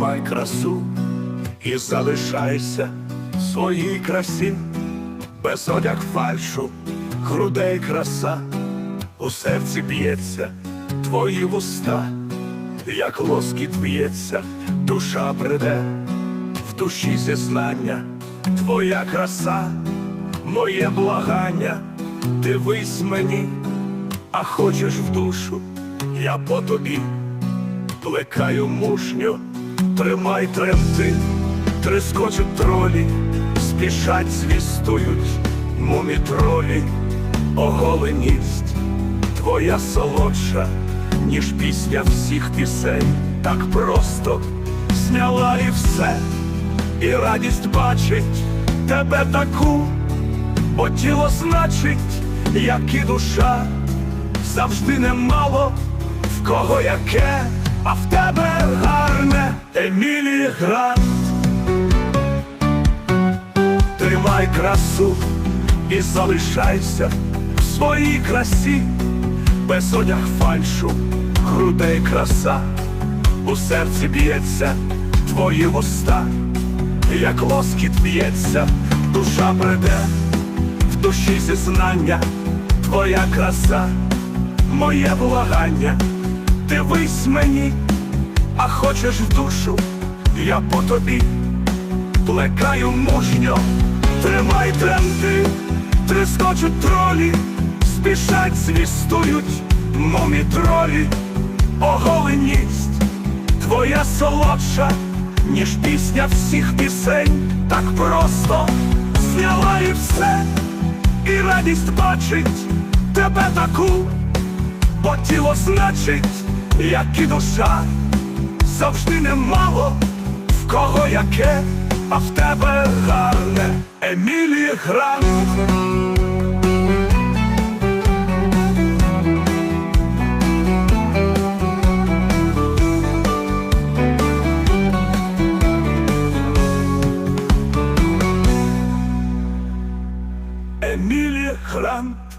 тримай красу і залишайся в своїй красі, без одяг фальшу, грудей краса, у серці б'ється твої вуста, як лоскіт б'ється, душа приде, в душі зізнання, твоя краса, моє благання, дивись мені, а хочеш в душу, я по тобі плекаю мужньо, тримай тремти, трискочуть тролі, спішать, звістують, мумітролі, оголеність, твоя солодша, ніж пісня всіх пісень, так просто зняла і все, і радість бачить тебе таку, бо тіло значить, як і душа, завжди немало в кого яке, а в тебе гарне Емілі Грант. Тримай красу і залишайся в своїй красі, без одяг фальшу, грудей краса, у серці б'ється твої вуста, як лоскіт б'ється, душа бреде, в душі зізнання, твоя краса, моє благання, дивись мені, а хочеш в душу, я по тобі. Плекаю мужньо, тримай тренди, трискочуть тролі, спішать, звістують, мумі тролі, оголеність, твоя солодша, ніж пісня всіх пісень, так просто зняла і все, і радість бачить тебе таку, бо тіло значить, як і душа, завжди немало, в кого яке, а в тебе гарне Емілі Грант. Emilio Grant.